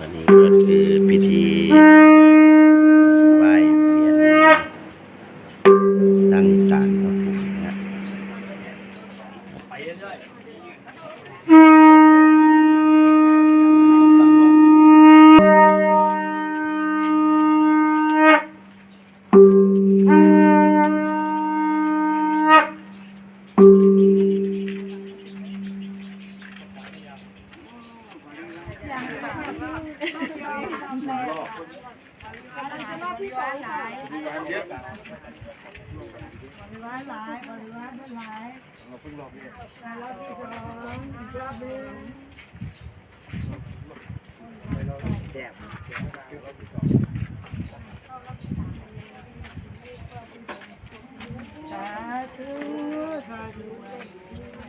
อันนี้ก็คือพิธี สาธุสาธุ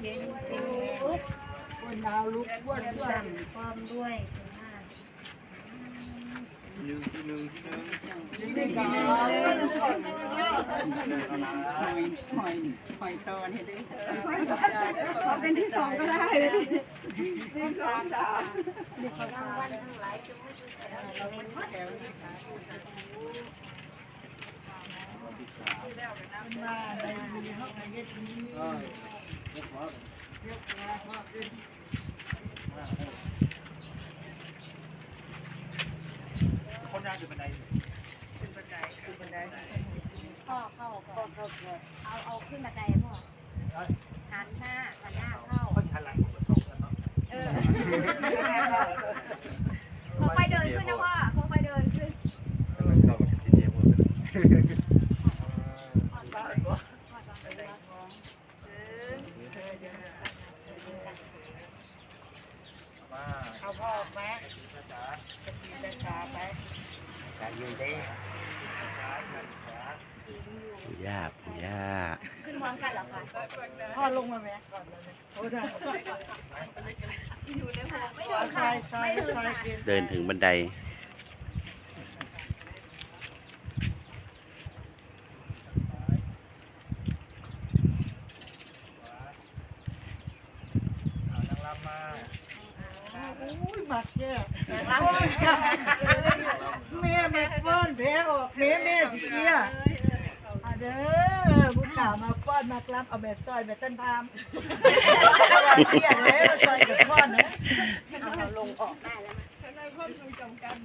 เก่งเก่งคน ดาวลุกอ้วนอ้วน พร้อมด้วยนี่ก็เป็นที่สองก็ได้ที่สองดาวรางวัลทั้งหลายจงไม่ช่วยแต่เราเป็นมาในมีห้องใน เย็ดนี้พ่อเข้าพ่อเข้าเอาเอาขึ้นบันไดพ่อหันหน้าหันหน้าเข้าเออพอไปเดินขึ้นนะพ่อพอไปเดินขึ้นเอาพ่อแม่จะกินจะชาไปปู่ย่าปู่ย่าขึ้นพร้อมกันเหรอคะพ่อลงมาแม่ก่อนเลยโอ้ได้ไม่โดนใส่ค่ะใส่ไม่โดนใส่ค่ะกินเดินถึงบันได มักแก่แม่มาฟ้อนแผลออกแม่แม่สิเกียอะเด้อผู้สาวมาฟ้อนมากรับเอาแบบซอยแบบต้นพามเกียเลยซอยกับฟ้อนนะเอาลงออกได้แล้วจำกัด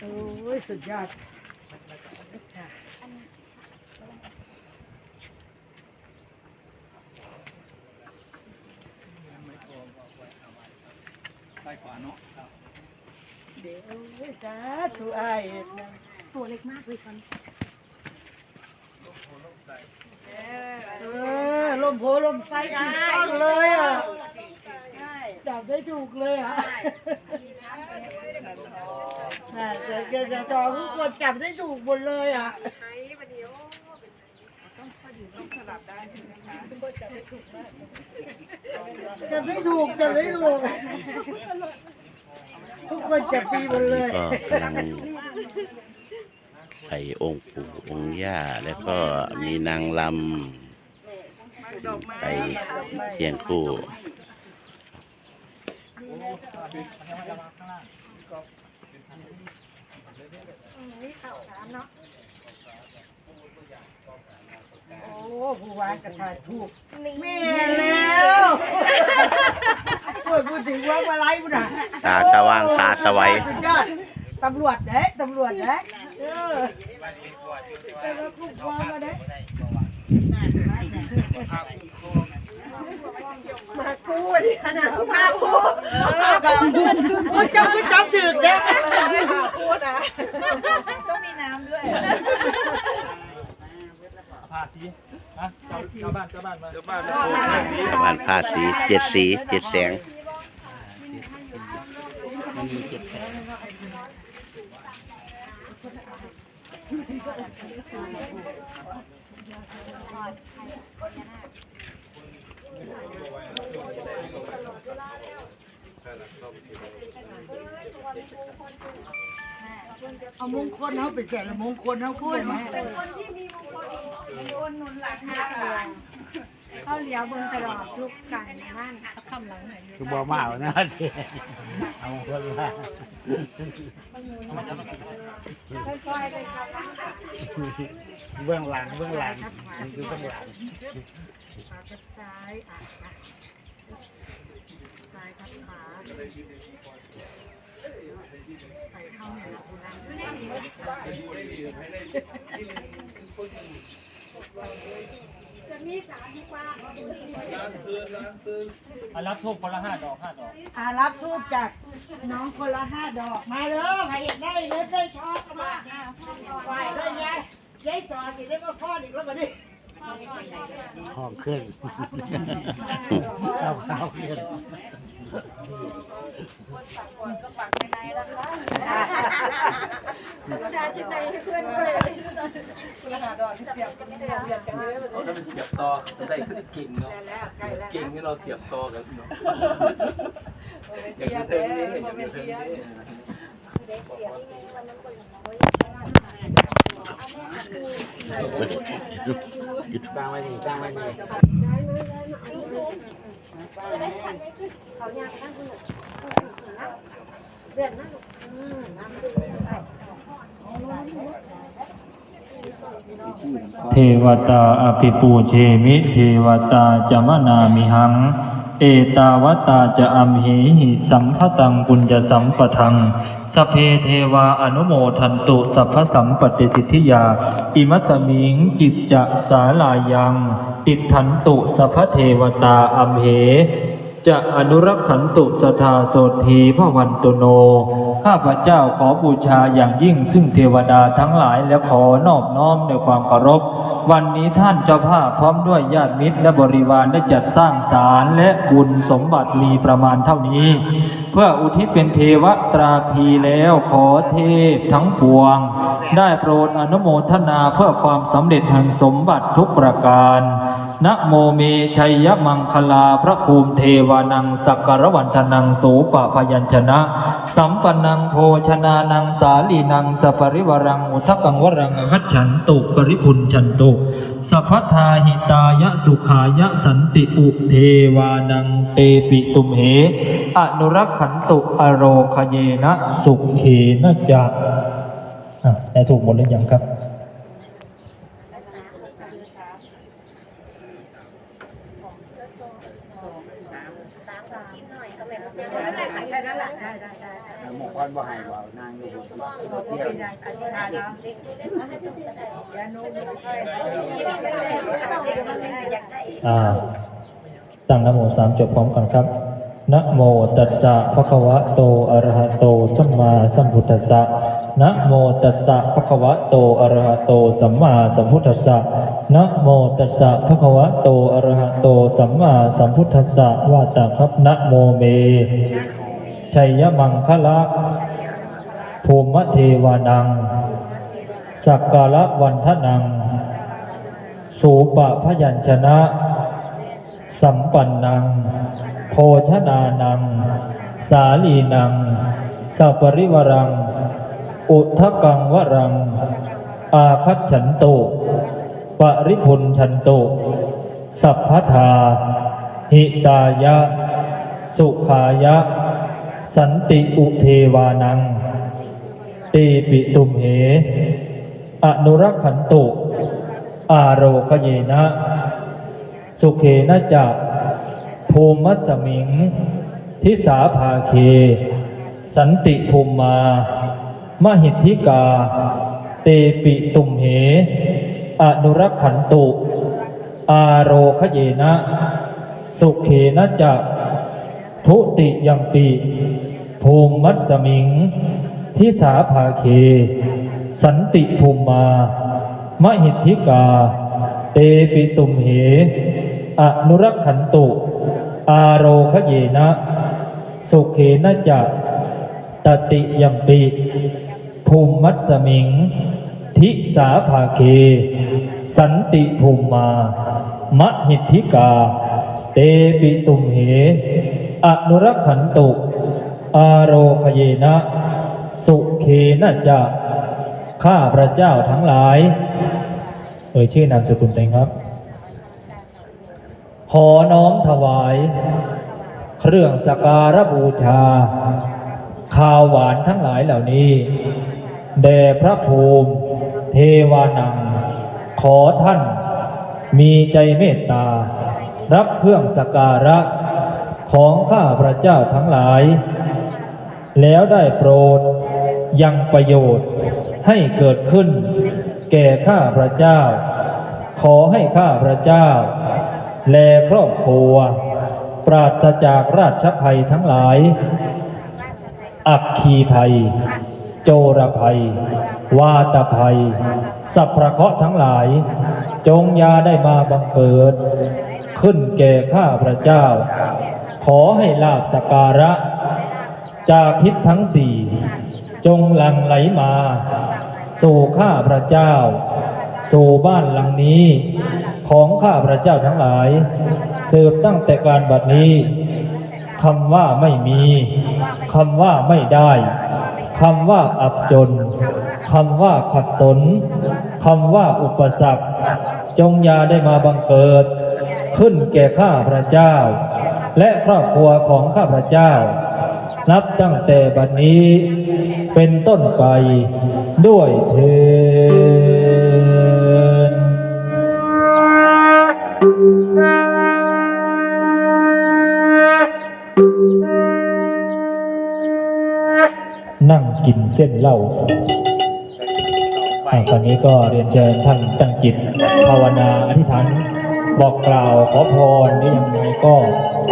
โอ้ยสุดยอด ยวสาธุอายนะตัวเล็กมากเลยคนเออลมโพลมไส้ถูกต้องเลยอะจับได้ถูกเลยอะน่าจะจะจะจองทุกคนจับได้ถูกหมดเลยอะจับได้ถูกจับได้ถูก ทุกคนจะปีหมดเลย ก็กำลังใส่องค์ปู่องค์ย่า แล้วก็มีนางลำไปเคียงคู่นี่เข่าถามเนาะ โอ้ผู้วานกระถายถูกแม่แล้วพูดพูดถึงว่าอะไรบุญอะตาสว่างตาสวัย สุดยอดตำรวจเด้ตำรวจเด้เออแต่ว่าคุกว่ามาเด้มากูดินะมากูเออกับกูจำกูจำถึกเด้มากูนะต้องมีน้ำด้วย พาสีฮะเจ้าเจ้าบ้านเจ้าบ้านมาเจ้าบ้านบ้านผ้าสีเจ็ดสีเจ็ดแสงเอามงคลเขาไปเสร็จแล้วมงคลเขาพูดไหม เขาเลี้ยวเบิ่งตลอดทุกการงานคำหลังไหนคือบ่มาเอานะเอาคนละค่อยๆไปครับเบื้องหลังเบื้องหลังมันคือเบื้องหลังขากับซ้ายอะอะซ้ายกับขาใส่เข้าในหลังนั้น จะมีสามที่กว้างอะรับทูบคนละห้าดอกห้าดอกอ่ารับทูบจากน้องคนละห้าดอก มาเลยใครอยากได้เล็ได้ชอบก็มาไหวเลยยายยายสอนสิได้ก็พ่ออีกแล้วมาดิของขึ้นเอาข้าวขึ้นชา ชิดในให้เพื่อนด้วยคนละห้าดอกที่เปรียบกันไม่ได้เปรียบกันเลยเราต้องเสียบต่อได้ขึ้นเก่งเนาะแล้วใกล้แล้วเก่งที่เราเสียบต่อกันเนาะอเปรีย่ายงบเทิงแล้นี้วอย่างเปรียบเทิงเทียนี้ตั้งไว้นี่ตั้งไว้นี่เขาอยากนั่งดูเดือดนะลูกอืมน้ำดื่มไป เทวตาอภิปูเชมิ เทวตาจะมนามิหัง เอตาวตาจะอัมเหหิสัมภตังปุญญสัมปทังสเพเทวาอนุโมทันตุสัพพสัมปติสิทธิยา อิมัสมิงจิตจะสาลายัง ติดทันตุสัพพเทวตาอัมเห จะอนุรักขันตุสทาโสธีพะวันตุโน ข้าพเจ้าขอบูชาอย่างยิ่งซึ่งเทวดาทั้งหลายและขอนอบน้อมในความเคารพ วันนี้ท่านเจ้าภาพพร้อมด้วยญาติมิตรและบริวารได้จัดสร้างศาลและบุญสมบัติมีประมาณเท่านี้ เพื่ออุทิศเป็นเทวตราพีแล้วขอเทพทั้งปวง ได้โปรดอนุโมทนาเพื่อความสำเร็จแห่งสมบัติทุกประการ นะโมเมชัยยมังคลาพระภูมิเทวานังสักการวันทนังโสปะพยัญชนะ สัมปันนังโภชนานังสาลีนังสัปริวรังอุทกังวรังอคัจฉันตุปริพุนชันตุสัพพทาหิตายะสุขายะสันติอุเทวานังเตปิตุมเห อนุรักขันตุอโรคเยนะสุขเขนะจะอะได้ถูกหมดหรือยังครับ สามกับกินหน่อยก็แบบเดียว ไม่ได้ขายแค่นั้นแหละได้ได้ได้ันบ่ให้ว่านางอยู่บนบอกว่าเป็นอย่างอ่าตั้งนโมสามจบพร้อมกันครับนะโมตัสสะภะคะวะโตอะระหะโตสัมมาสัมพุทธัสสะนะโมตัสสะภะคะวะโตอะระหะโตสัมมาสัมพุทธัสสะนะโมตัสสะภะคะวะโตอะระหะโตสัมมาสัมพุทธัสสะว่าตาครับนะโมเม ชัยยมังคละภูมิเทวานัง สักกาละวันทนัง สูปะพยัญชนะ สัมปันนังโภชนานัง สาลีนังสัปริวรัง อุทกังวรัง อาคัจฉันโตปริพุนชันโต สัพพทา หิตายะ สุขายะ สันติอุเทวานัง เตปิตุมเห อนุรักขันตุ อาโรคเยนะ สุเขนะจะภูมัสสมิง ทิสาภาเค สันติภูมมา มหิทธิกา เตปิตุมเห อนุรักขันตุ อาโรคเยนะ สุเขนะจะทุติยัมปิ ภูมิมัสสมิง ทิสาภาเค สันติภูมมา มหิทธิกา เตปิตุมเห อนุรักขันตุ อาโรคเยนะ สุเขนะจะตติยัมปิภูมิมัสสมิง ทิสาภาเค สันติภูมมามหิทธิกา เตปิตุมเห อนุรักขันตุ อาโรคเยนะ สุเขนะจะข้าพระเจ้าทั้งหลาย เอ่ยชื่อนามสกุลตัวเองครับ ขอน้อมถวาย เครื่องสการบูชา ข้าวหวานทั้งหลายเหล่านี้ แด่พระภูมิเทวานัง ขอท่านมีใจเมตตา รับเครื่องสการะของข้าพระเจ้าทั้งหลาย แล้วได้โปรดยังประโยชน์ให้เกิดขึ้น แก่ข้าพระเจ้า ขอให้ข้าพระเจ้า แลครอบครัว ปราศจากราชภัยทั้งหลาย อักคีภัย โจรภัย วาตภัย สัพพะเคราะห์ทั้งหลาย จงยาได้มาบังเกิด ขึ้นแก่ข้าพระเจ้า ขอให้ลาบสการะ จากทิศทั้งสี่จงหลั่งไหลมา สู่ข้าพระเจ้า สู่บ้านหลังนี้ ของข้าพระเจ้าทั้งหลายสืบตั้งแต่การบัดนี้คำว่าไม่มีคำว่าไม่ได้คำว่าอับจนคำว่าขัดสนคำว่าอุปสรรค จงยาได้มาบังเกิด ขึ้นแก่ข้าพระเจ้า และครอบครัวของข้าพระเจ้า นับตั้งแต่บัดนี้เป็นต้นไปด้วยเถิดนั่งกินเส้นเหล้าอ่าตอนนี้ก็เรียนเชิญท่านตั้งจิต ภาวนาอธิษฐานบอกกล่าวขอพรหรือยังไงก็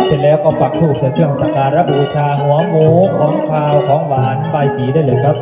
เสร็จแล้วก็ปักธูปใส่เครื่องสักการะบูชาหัวหมูของข้าวของหวานใบายสีได้เลยครับ